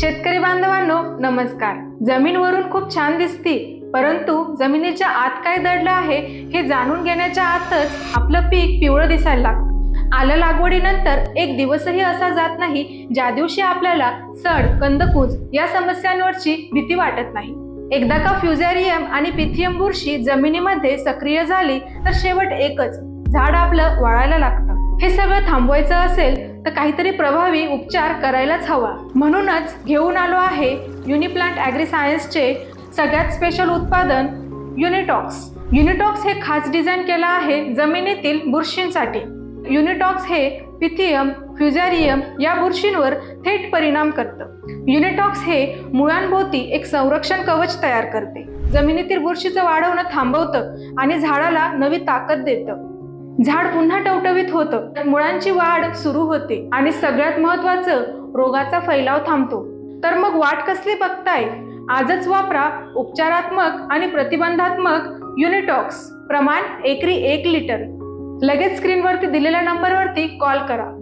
शेतकरी बांधवांनो नमस्कार. जमीनवरून खूप छान दिसती परंतु जमिनीच्या आत काय दडलं आहे हे जाणून घेण्याच्या आतच आपलं पीक पिवळं दिसायला लागतं. आलं लागवडीनंतर एक दिवसही असा जात नाही ज्या दिवशी आपल्याला सड कंदकूज या समस्यांवरची भीती वाटत नाही. एकदा का फ्युझॅरियम आणि पिथियम बुरशी जमिनीमध्ये सक्रिय झाली तर शेवट एकच झाड आपलं वाळायला लागतं. हे सगळं थांबवायचं असेल तर काहीतरी प्रभावी उपचार करायलाच हवा. म्हणूनच घेऊन आलो आहे युनिप्लांट ॲग्री सायन्सचे सगळ्यात स्पेशल उत्पादन युनिटॉक्स युनिटॉक्स हे खास डिझाईन केलं आहे जमिनीतील बुरशींसाठी. युनिटॉक्स हे पिथियम फ्युझॅरियम या बुरशींवर थेट परिणाम करतं. युनिटॉक्स हे मुळांभोवती एक संरक्षण कवच तयार करते. जमिनीतील बुरशीचं वाढवणं थांबवतं आणि झाडाला नवी ताकद देतं. झाड पुन्हा टवटवीत होतं. मुळांची वाढ सुरू होते आणि सगळ्यात महत्वाचं रोगाचा फैलाव थांबतो. तर मग वाट कसली बघताय? आजच वापरा उपचारात्मक आणि प्रतिबंधात्मक युनिटॉक्स प्रमाण एकरी एक लिटर. लगेच स्क्रीनवरती दिलेल्या नंबरवरती कॉल करा.